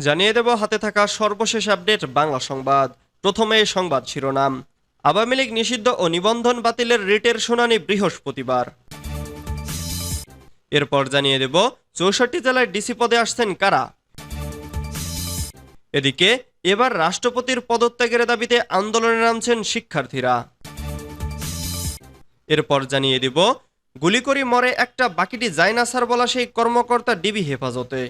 জানিয়ে দেব, হাতে থাকা সর্বশেষ আপডেট, বাংলা সংবাদ। প্রথমে সংবাদ শিরোনাম। আওয়ামী লীগ নিষিদ্ধ ও নিবন্ধন বাতিলের রিটের শুনানি বৃহস্পতিবার। এরপর জানিয়ে দেব, চৌষট্টি জেলায় ডিসি পদে আসছেন কারা? এদিকে, এবার রাষ্ট্রপতির পদত্যাগের দাবিতে আন্দোলনে নামছেন শিক্ষার্থীরা। এরপর জানিয়ে দিব গুলি করি মরে একটা বাকিটি জাইনাসার বলা সেই কর্মকর্তা ডিবি হেফাজতে।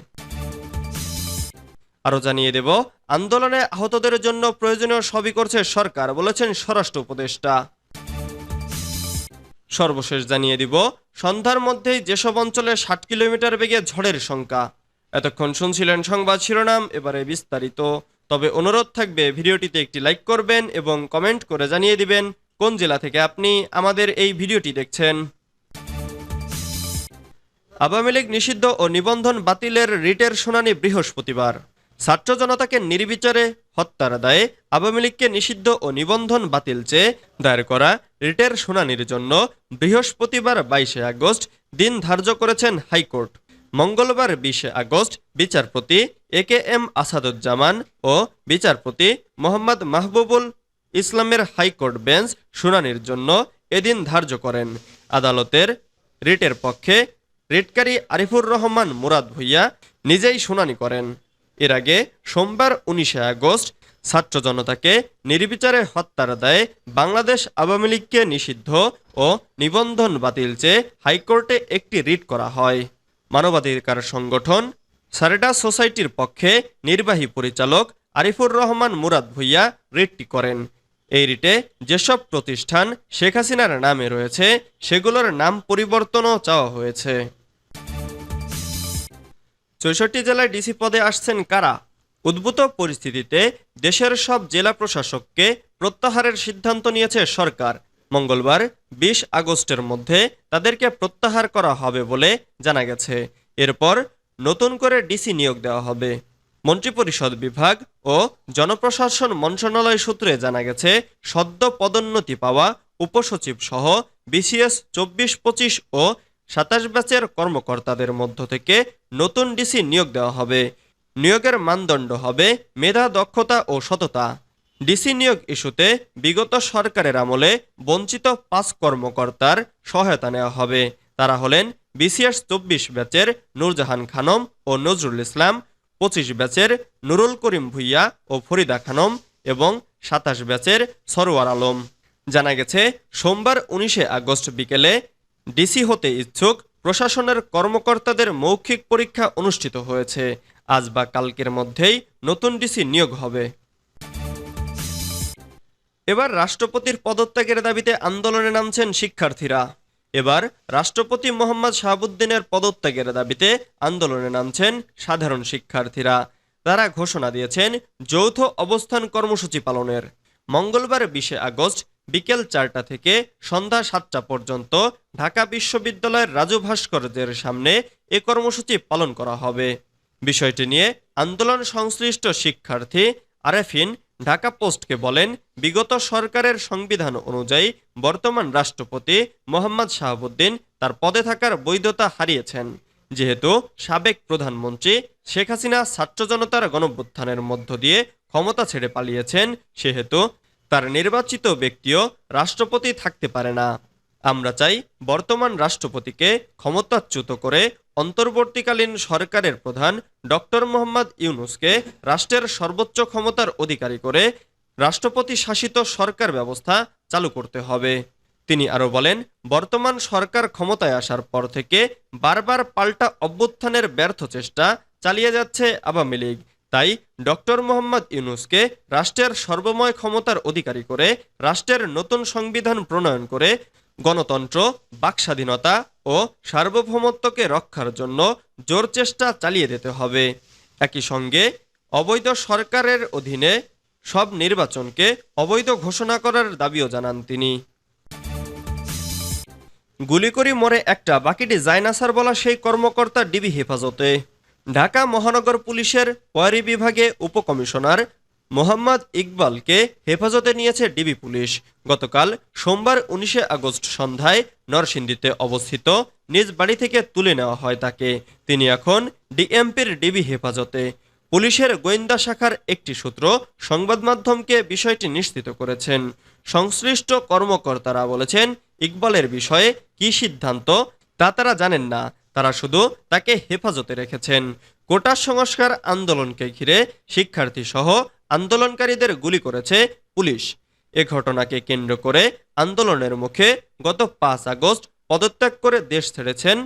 আরও জানিয়ে দেব, আন্দোলনে আহতদের জন্য প্রয়োজনীয় সবই করছে সরকার, বলেছেন স্বরাষ্ট্র উপদেষ্টা। সর্বশেষ জানিয়ে দিব, সন্ধ্যার মধ্যেই যেসব অঞ্চলে ষাট কিলোমিটার বেগে ঝড়ের সংখ্যা। এতক্ষণ শুনছিলেন সংবাদ শিরোনাম, এবারে বিস্তারিত। তবে অনুরোধ থাকবে, ভিডিওটিতে একটি লাইক করবেন এবং কমেন্ট করে জানিয়ে দিবেন কোন জেলা থেকে আপনি আমাদের এই ভিডিওটি দেখছেন। আওয়ামী লীগ নিষিদ্ধ ও নিবন্ধন বাতিলের রিটের শুনানি বৃহস্পতিবার। ছাত্র জনতাকে নির্বিচারে হত্যার দায়ে আওয়ামী লীগকে নিষিদ্ধ ও নিবন্ধন বাতিল চেয়ে দায়ের করা রিটের শুনানির জন্য বৃহস্পতিবার বাইশে আগস্ট দিন ধার্য করেছেন হাইকোর্ট। মঙ্গলবার বিশে আগস্ট বিচারপতি এ কে এম আসাদুজ্জামান ও বিচারপতি মোহাম্মদ মাহবুবুল ইসলামের হাইকোর্ট বেঞ্চ শুনানির জন্য এদিন ধার্য করেন। আদালতের রিটের পক্ষে রিটকারী আরিফুর রহমান মুরাদ ভুইয়া নিজেই শুনানি করেন। এর আগে সোমবার উনিশে আগস্ট ছাত্র জনতাকে নির্বিচারে হত্যার দায়ে বাংলাদেশ আওয়ামী লীগকে নিষিদ্ধ ও নিবন্ধন বাতিল চেয়ে হাইকোর্টে একটি রিট করা হয়। মানবাধিকার সংগঠন সারেডা সোসাইটির পক্ষে নির্বাহী পরিচালক আরিফুর রহমান মুরাদ ভুইয়া রিটটি করেন। এই রিটে যেসব প্রতিষ্ঠান শেখ হাসিনার নামে রয়েছে, সেগুলোর নাম পরিবর্তনও চাওয়া হয়েছে। চৌষট্টি জেলায় ডিসি পদে আসছেন কারা? উদ্ভূত পরিস্থিতিতে দেশের সব জেলা প্রশাসককে প্রত্যাহারের সিদ্ধান্ত নিয়েছে সরকার। মঙ্গলবার বিশ আগস্টের মধ্যে তাদেরকে প্রত্যাহার করা হবে বলে জানা গেছে। এরপর নতুন করে ডিসি নিয়োগ দেওয়া হবে। মন্ত্রিপরিষদ বিভাগ ও জনপ্রশাসন মন্ত্রণালয় সূত্রে জানা গেছে, সদ্য পদোন্নতি পাওয়া উপসচিব সহ বিসিএস চব্বিশ পঁচিশ ও সাতাশ ব্যাচের কর্মকর্তাদের মধ্য থেকে নতুন ডিসি নিয়োগ দেওয়া হবে। নিয়োগের মানদণ্ড হবে মেধা, দক্ষতা ও সততা। ডিসি নিয়োগ ইস্যুতে বিগত সরকারের আমলে বঞ্চিত পাঁচ কর্মকর্তার সহায়তা নেওয়া হবে। তারা হলেন বিসিএস চব্বিশ ব্যাচের নূরজাহান খানম ও নজরুল ইসলাম, পঁচিশ ব্যাচের নুরুল করিম ভুইয়া ও ফরিদা খানম এবং সাতাশ ব্যাচের সরোয়ার আলম। জানা গেছে, সোমবার উনিশে আগস্ট বিকেলে ডিসি হতে ইচ্ছুক, প্রশাসনের কর্মকর্তাদের মৌখিক পরীক্ষা অনুষ্ঠিত হয়েছে। আজ বা কালকের মধ্যেই নতুন ডিসি নিয়োগ হবে। এবার রাষ্ট্রপতির পদত্যাগের দাবিতে আন্দোলনে নামছেন শিক্ষার্থীরা। এবার রাষ্ট্রপতি মোহাম্মদ শাহাবুদ্দিনের পদত্যাগের দাবিতে আন্দোলনে নামছেন সাধারণ শিক্ষার্থীরা। তারা ঘোষণা দিয়েছেন, যৌথ অবস্থান কর্মসূচি পালনের। মঙ্গলবার বিশে আগস্ট বিকেল চারটা থেকে সন্ধ্যা সাতটা পর্যন্ত ঢাকা বিশ্ববিদ্যালয়ের রাজু ভাস্কর্যের সামনে এ কর্মসূচি পালন করা হবে। বিষয়টি নিয়ে আন্দোলন সংশ্লিষ্ট শিক্ষার্থী আরেফিন ঢাকা পোস্টকে বলেন, বিগত সরকারের সংবিধান অনুযায়ী বর্তমান রাষ্ট্রপতি মোহাম্মদ শাহাবুদ্দিন তার পদে থাকার বৈধতা হারিয়েছেন। যেহেতু সাবেক প্রধানমন্ত্রী শেখ হাসিনা ছাত্র জনতার গণভ্যুত্থানের মধ্য দিয়ে ক্ষমতা ছেড়ে পালিয়েছেন, সেহেতু তার নির্বাচিত ব্যক্তিও রাষ্ট্রপতি থাকতে পারে না। আমরা চাই বর্তমান রাষ্ট্রপতিকে ক্ষমতাচ্যুত করে অন্তর্বর্তীকালীন সরকারের প্রধান ডক্টর মোহাম্মদ ইউনুসকে রাষ্ট্রের সর্বোচ্চ ক্ষমতার অধিকারী করে রাষ্ট্রপতি শাসিত সরকার ব্যবস্থা চালু করতে হবে। তিনি আরও বলেন, বর্তমান সরকার ক্ষমতায় আসার পর থেকে বারবার পাল্টা অভ্যুত্থানের ব্যর্থ চেষ্টা চালিয়ে যাচ্ছে আওয়ামী লীগ। তাই ডক্টর মোহাম্মদ ইউনুসকে রাষ্ট্রের সর্বময় ক্ষমতার অধিকারী করে, রাষ্ট্রের নতুন সংবিধান প্রণয়ন করে, গণতন্ত্র, বাকস্বাধীনতা ও সার্বভৌমত্বকে রক্ষার জন্য জোর চেষ্টা চালিয়ে যেতে হবে। একই সঙ্গে অবৈধ সরকারের অধীনে সব নির্বাচনকে অবৈধ ঘোষণা করার দাবিও জানান তিনি। গুলি করে মরে একটা, বাকিটি জাইনাসার বলা সেই কর্মকর্তা ডিবি হেফাজতে। ঢাকা মহানগর পুলিশের পয়ারি বিভাগে উপকমিশনার মোহাম্মদ ইকবালকে হেফাজতে নিয়েছে ডিবি পুলিশ। গতকাল সোমবার উনিশে আগস্ট সন্ধ্যায় নরসিংদীতে অবস্থিত নিজ বাড়ি থেকে তুলে নেওয়া হয় তাকে। তিনি এখন ডিএমপির ডিবি হেফাজতে। পুলিশের গোয়েন্দা শাখার একটি সূত্র সংবাদ মাধ্যমকে বিষয়টি নিশ্চিত করেছেন। সংশ্লিষ্ট কর্মকর্তারা বলেছেন, ইকবালের বিষয়ে কি সিদ্ধান্ত তা তারা জানেন না। তারা শুধু তাকে হেফাজতে রেখেছেন। কোটা সংস্কার আন্দোলনকে ঘিরে শিক্ষার্থী সহ আন্দোলনকারীদের গুলি করেছে পুলিশ। এ ঘটনাকে কেন্দ্র করে আন্দোলনের মুখে গত পাঁচ আগস্ট পদত্যাগ করে দেশ ছেড়েছেন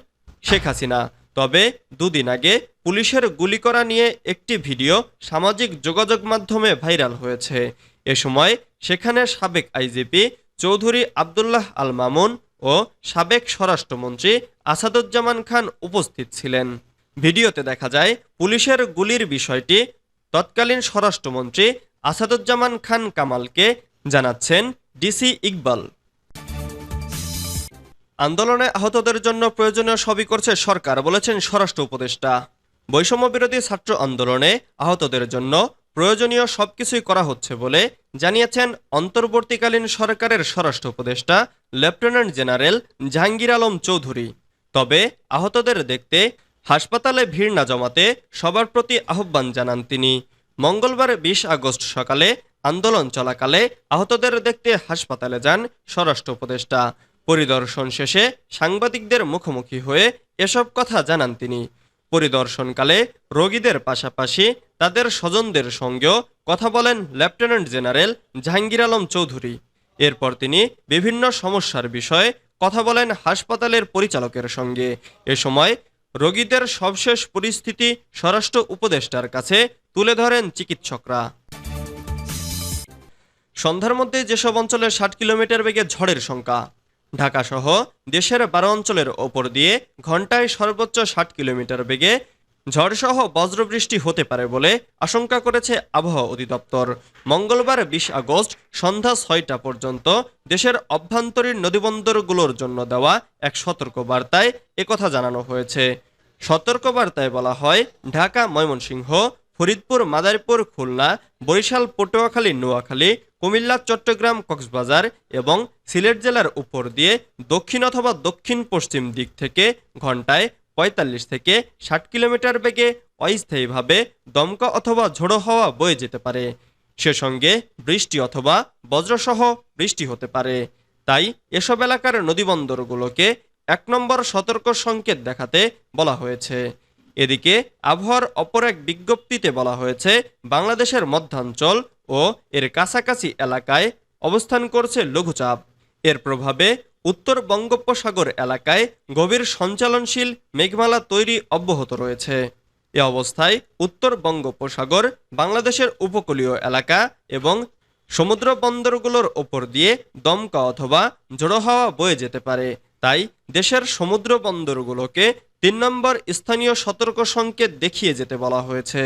শেখ হাসিনা। তবে দুদিন আগে পুলিশের গুলি করা নিয়ে একটি ভিডিও সামাজিক যোগাযোগ মাধ্যমে ভাইরাল হয়েছে। এ সময় সেখানে সাবেক আইজিপি চৌধুরী আবদুল্লাহ আল মামুন ও সাবেক স্বরাষ্ট্রমন্ত্রী আসাদুজ্জামান খান উপস্থিত ছিলেন। ভিডিওতে দেখা যায়, পুলিশের গুলির বিষয়টি তৎকালীন স্বরাষ্ট্রমন্ত্রী আসাদুজ্জামান খান কামালকে জানাচ্ছেন ডিসি ইকবাল। আন্দোলনে আহতদের জন্য প্রয়োজনীয় সবই করছে সরকার, বলেছেন স্বরাষ্ট্র উপদেষ্টা। বৈষম্য বিরোধী ছাত্র আন্দোলনে আহতদের জন্য প্রয়োজনীয় সবকিছুই করা হচ্ছে বলে জানিয়েছেন অন্তর্বর্তীকালীন সরকারের স্বরাষ্ট্র উপদেষ্টা, লেফটেন্যান্ট জেনারেল জাহাঙ্গীর আলম চৌধুরী। তবে আহতদের দেখতে হাসপাতালে ভিড় না জমাতে সবার প্রতি আহ্বান জানান তিনি। মঙ্গলবার বিশ আগস্ট সকালে আন্দোলন চলাকালে আহতদের দেখতে হাসপাতালে যান স্বরাষ্ট্র উপদেষ্টা। পরিদর্শন শেষে সাংবাদিকদের মুখোমুখি হয়ে এসব কথা জানান তিনি। পরিদর্শনকালে রোগীদের পাশাপাশি তাদের স্বজনদের সঙ্গেও কথা বলেন লেফটেন্যান্ট জেনারেল জাহাঙ্গীর আলম চৌধুরী। এরপর তিনি বিভিন্ন সমস্যার বিষয়ে কথা বলেন হাসপাতালের পরিচালকের সঙ্গে। এ সময় রোগীদের সবশেষ পরিস্থিতি স্বরাষ্ট্র উপদেষ্টার কাছে তুলে ধরেন চিকিৎসকরা। সন্ধ্যার মধ্যে যেসব অঞ্চলে ষাট কিলোমিটার বেগে ঝড়ের সংখ্যা, ঢাকাসহ দেশের বারো অঞ্চলের ওপর দিয়ে ঘন্টায় সর্বোচ্চ ষাট কিলোমিটার বেগে ঝড়সহ বজ্রবৃষ্টি হতে পারে বলে আশঙ্কা করেছে আবহাওয়া অধিদপ্তর। মঙ্গলবার বিশ আগস্ট সন্ধ্যা ছয়টা পর্যন্ত দেশের অভ্যন্তরীণ নদীবন্দরগুলোর জন্য দেওয়া এক সতর্ক বার্তায় একথা জানানো হয়েছে। সতর্ক বার্তায় বলা হয়, ঢাকা, ময়মনসিংহ, ফরিদপুর, মাদারীপুর, খুলনা, বরিশাল, পটুয়াখালী, নোয়াখালী, কুমিল্লা, চট্টগ্রাম, কক্সবাজার এবং সিলেট জেলার উপর দিয়ে দক্ষিণ অথবা দক্ষিণ পশ্চিম দিক থেকে ঘন্টায় পঁয়তাল্লিশ থেকে ষাট কিলোমিটার বেগে অস্থায়ীভাবে দমকা অথবা ঝোড়ো হাওয়া বয়ে যেতে পারে। সে সঙ্গে বৃষ্টি অথবা বজ্রসহ বৃষ্টি হতে পারে। তাই এসব এলাকার নদীবন্দরগুলোকে এক নম্বর সতর্ক সংকেত দেখাতে বলা হয়েছে। এদিকে আবহাওয়ার অপর এক বিজ্ঞপ্তিতে বলা হয়েছে, বাংলাদেশের মধ্যাঞ্চল ও এর কাছাকাছি এলাকায় অবস্থান করছে লঘুচাপ। এর প্রভাবে উত্তর বঙ্গোপসাগর এলাকায় গভীর সঞ্চালনশীল মেঘমালা তৈরি অব্যাহত রয়েছে। এ অবস্থায় উত্তর বঙ্গোপসাগর বাংলাদেশের উপকূলীয় এলাকা এবং সমুদ্র বন্দরগুলোর ওপর দিয়ে দমকা অথবা জোড়ো হাওয়া বয়ে যেতে পারে। তাই দেশের সমুদ্র বন্দরগুলোকে তিন নম্বর স্থানীয় সতর্ক সংকেত দেখিয়ে যেতে বলা হয়েছে।